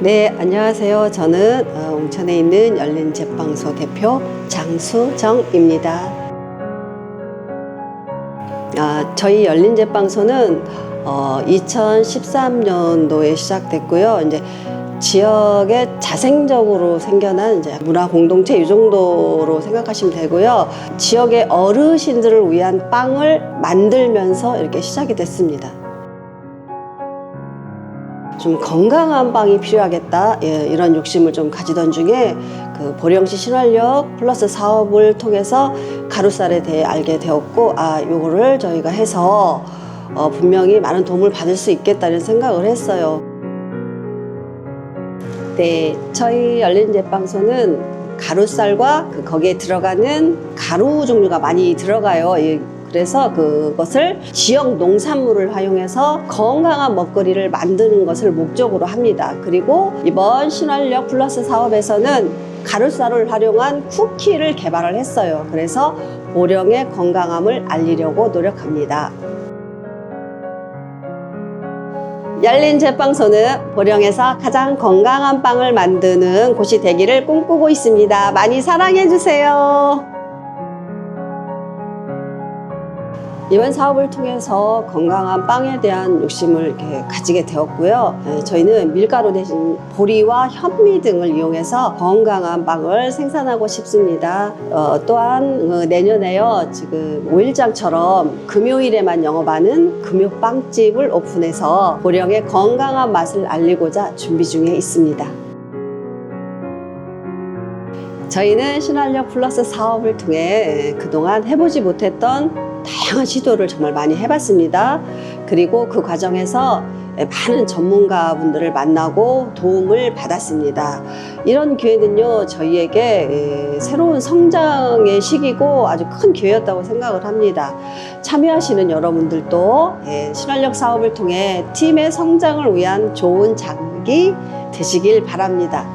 네, 안녕하세요. 저는 어, 옹천에 있는 열린 제빵소 대표 장수정입니다. 아, 저희 열린 제빵소는 어, 2013년도에 시작됐고요. 이제 지역에 자생적으로 생겨난 이제 문화 공동체 이 정도로 생각하시면 되고요. 지역의 어르신들을 위한 빵을 만들면서 이렇게 시작이 됐습니다. 좀 건강한 빵이 필요하겠다 예, 이런 욕심을 좀 가지던 중에 그 보령시 신활역 플러스 사업을 통해서 가루쌀에 대해 알게 되었고 아 요거를 저희가 해서 어, 분명히 많은 도움을 받을 수 있겠다는 생각을 했어요. 네, 저희 열린 제빵소는 가루쌀과 그 거기에 들어가는 가루 종류가 많이 들어가요. 이 그래서 그것을 지역 농산물을 활용해서 건강한 먹거리를 만드는 것을 목적으로 합니다. 그리고 이번 신활력 플러스 사업에서는 가루쌀을 활용한 쿠키를 개발을 했어요. 그래서 보령의 건강함을 알리려고 노력합니다. 열린 제빵소는 보령에서 가장 건강한 빵을 만드는 곳이 되기를 꿈꾸고 있습니다. 많이 사랑해 주세요. 이번 사업을 통해서 건강한 빵에 대한 욕심을 이렇게 가지게 되었고요. 예, 저희는 밀가루 대신 보리와 현미 등을 이용해서 건강한 빵을 생산하고 싶습니다. 어, 또한 어, 내년에요. 지금 5일장처럼 금요일에만 영업하는 금요빵집을 오픈해서 보령의 건강한 맛을 알리고자 준비 중에 있습니다. 저희는 신활력 플러스 사업을 통해 그동안 해보지 못했던 다양한 시도를 정말 많이 해봤습니다. 그리고 그 과정에서 많은 전문가분들을 만나고 도움을 받았습니다. 이런 기회는요, 저희에게 새로운 성장의 시기고 아주 큰 기회였다고 생각을 합니다. 참여하시는 여러분들도 신활력 사업을 통해 팀의 성장을 위한 좋은 자극이 되시길 바랍니다.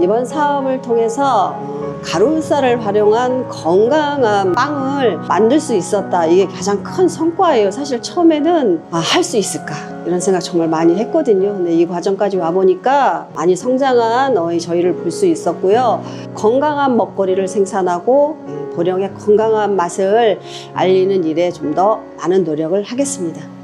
이번 사업을 통해서 어, 가루쌀을 활용한 건강한 빵을 만들 수 있었다. 이게 가장 큰 성과예요. 사실 처음에는 아, 할 수 있을까 이런 생각 정말 많이 했거든요. 근데 이 과정까지 와 보니까 많이 성장한 어, 저희를 볼 수 있었고요. 건강한 먹거리를 생산하고 예, 보령의 건강한 맛을 알리는 일에 좀 더 많은 노력을 하겠습니다.